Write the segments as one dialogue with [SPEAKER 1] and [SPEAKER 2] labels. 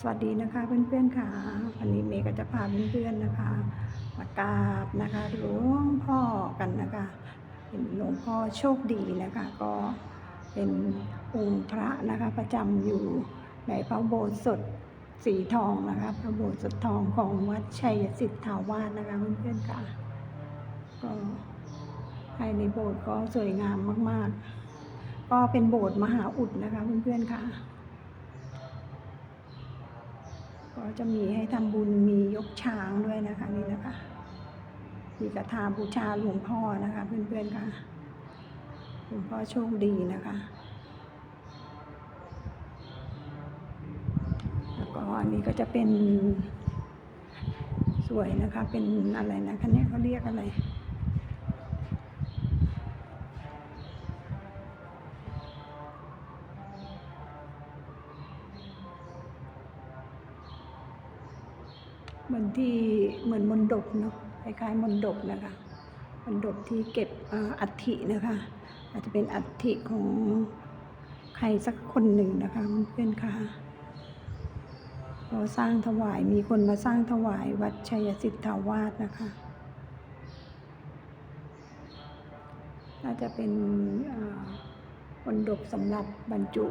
[SPEAKER 1] สวัสดีนะคะเพื่อนๆค่ะวันนี้เมย์ก็จะพาเพื่อนๆนะคะมากราบนะคะหลวงพ่อกันนะคะเป็นหลวงพ่อโชคดีนะคะ ก็เป็นองค์พระนะคะประจำอยู่ในพระโบสถ์สดสีทองนะคะพระโบสถ์สดทองของวัดชัยสิทธาวาสนะคะเพื่อนๆค่ะก็ภายในโบสถ์ก็สวยงามมากๆ ก็เป็นโบสถ์มหาอุดนะคะเพื่อนๆค่ะ ก็จะมีให้ทำบุญมียกช้างด้วยนะคะนี่นะคะมีกระทาบูชาหลวงพ่อนะคะ เพื่อนๆค่ะหลวงพ่อโชคดีนะคะ แล้วก็อันนี้ก็จะเป็นสวยนะคะ เป็นอะไรนะคะเนี่ยเขาเรียกอะไร เหมือนที่เหมือนมนดบเนาะคล้ายๆมนดบนะคะมนดบที่เก็บอัฐินะคะ อาจจะเป็นอัฐิของใครสักคนหนึ่งนะคะเพื่อนค่ะเราสร้างถวายมีคนมาสร้างถวายวัดชัยสิทธาวาสนะคะน่าจะเป็นเอ่อมนดบสำหรับบรรจุ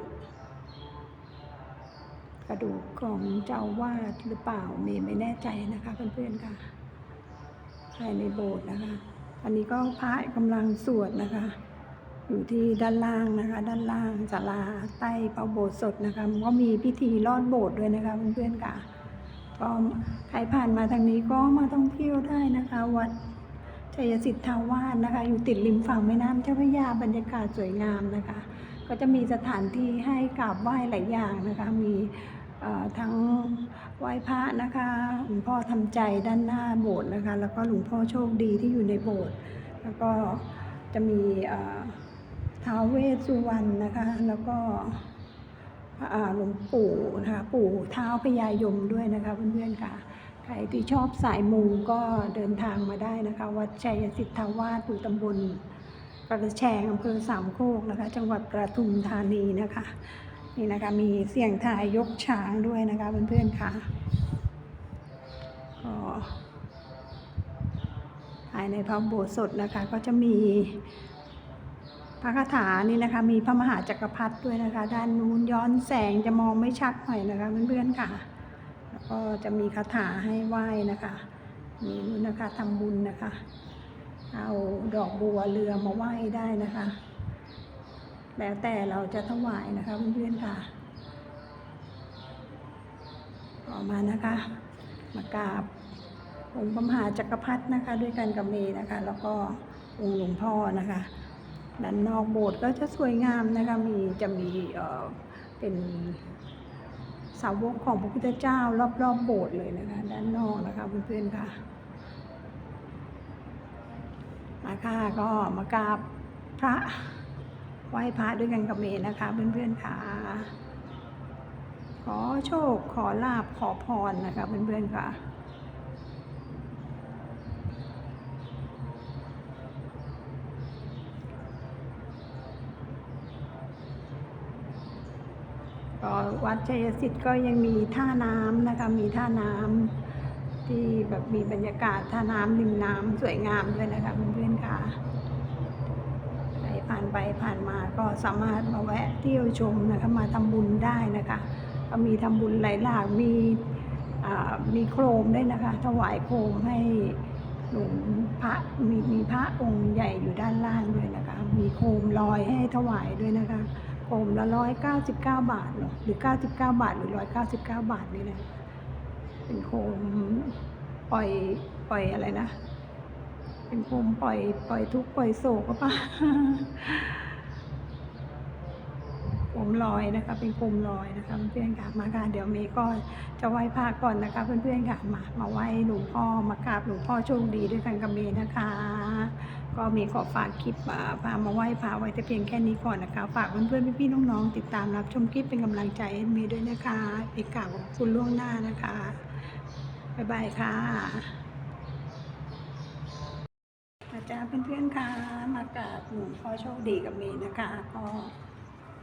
[SPEAKER 1] กระดูกของเจ้าวาดหรือเปล่าเมย์ไม่แน่ใจนะคะเพื่อนๆค่ะภายในโบสถ์นะคะอันนี้ก็พระกำลังสวดนะคะ อยู่ที่ด้านล่างนะคะ ด้านล่างศาลาใต้พระโบสถ์สดนะคะก็มีพิธีลอดโบสถ์ด้วยนะคะเพื่อนๆค่ะก็ใครผ่านมาทางนี้ก็มาท่องเที่ยวได้นะคะ วัดชัยสิทธาวาสนะคะ อยู่ติดริมฝั่งแม่น้ำเจ้าพระยาบรรยากาศสวยงามนะคะ ก็จะมีสถานที่ให้กราบไหว้หลายอย่างนะคะ มีทั้งไหว้พระนะคะหลวงพ่อทำใจด้านหน้าโบสถ์นะคะ แล้วก็หลวงพ่อโชคดีที่อยู่ในโบสถ์แล้วก็จะมีท้าวเวสสุวรรณนะคะ แล้วก็หลวงปู่นะคะปู่เท้าพญายมด้วยนะคะเพื่อนๆค่ะ ใครที่ชอบสายมูก็เดินทางมาได้นะคะ วัดชัยสิทธาวาสอยู่ตำบล กระแชงอำเภอสามโคกนะคะ จังหวัดประทุมธานีนะคะ นี่นะคะมีเสียงทายยกช้างด้วยนะคะเพื่อนๆค่ะก็ภายในพระโบสถ์สดนะคะ ก็จะมีพระคาถานี่นะคะ มีพระมหาจักรพรรดิด้วยนะคะ ด้านนู้นย้อนแสงจะมองไม่ชัดหน่อยนะคะเพื่อนๆค่ะ แล้วก็จะมีคาถาให้ไหว้นะคะมีนู่นนะคะทำบุญนะคะ เอาดอกบัวเรือมาไหว้ได้นะคะ แล้วแต่เราจะถวายนะคะเพื่อนๆค่ะ ต่อมานะคะ มากราบองค์พระมหาจักรพรรดินะคะ ด้วยกันกับเมย์นะคะ แล้วก็องค์หลวงพ่อนะคะด้านนอกโบสถ์ก็จะสวยงามนะคะ มีจะมีเอ่อเป็นสาวกของพระพุทธเจ้ารอบๆโบสถ์เลยนะคะ ด้านนอกนะคะเพื่อนๆค่ะ มาค่ะก็มากราบพระไหว้พระด้วยกันกับเมนะคะเพื่อนๆค่ะ ขอโชคขอลาบขอพรนะคะเพื่อนๆค่ะก็วัดชัยสิทธิ์ก็ยังมีท่าน้ำนะคะ มีท่าน้ำ ที่แบบมีบรรยากาศท่าน้ำริมน้ำสวยงามด้วยนะคะเพื่อนๆค่ะใครผ่านไปผ่านมาก็สามารถมาแวะเที่ยวชมนะคะมาทำบุญได้นะคะก็มีทำบุญหลายหลากมีอ่ามีโครมด้วยนะคะ ถวายโครมให้หลวงพระมีมีพระองค์ใหญ่อยู่ด้านล่างด้วยนะคะ มีโคมลอยให้ถวายด้วยนะคะโคมละร้อยเก้าสิบเก้าบาทหรอหรือเก้าสิบเก้าบาทหรือร้อยเก้าสิบเก้าบาทนี่แหละ เป็นโคมปล่อยปล่อยอะไรนะ เป็นโคมปล่อย ปล่อยทุกปล่อยโศกก็ปะโคมลอยนะคะ เป็นโคมลอยนะคะเพื่อนๆค่ะมาค่ะเดี๋ยวเมย์ก็จะไหว้พระก่อนนะคะเพื่อนๆค่ะมามาไหว้หลวงพ่อมากราบหลวงพ่อโชคดีด้วยกันกับเมย์นะคะ ก็เมย์ขอฝากคลิปอ่าพามาไหว้พระไว้แต่เพียงแค่นี้ก่อนนะคะ ฝากเพื่อนๆพี่ๆน้องๆติดตามรับชมคลิปเป็นกำลังใจให้เมย์ด้วยนะคะไปกราบขอบคุณล่วงหน้านะคะ บ๊ายบายค่ะ อาจารย์เพื่อนๆค่ะมากราบหลวงพ่อโชคดีกับเมย์นะคะ ก็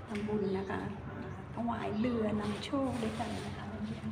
[SPEAKER 1] ทำบุญนะคะอ่าถวายเรือนำโชคด้วยกันนะคะเนี่ย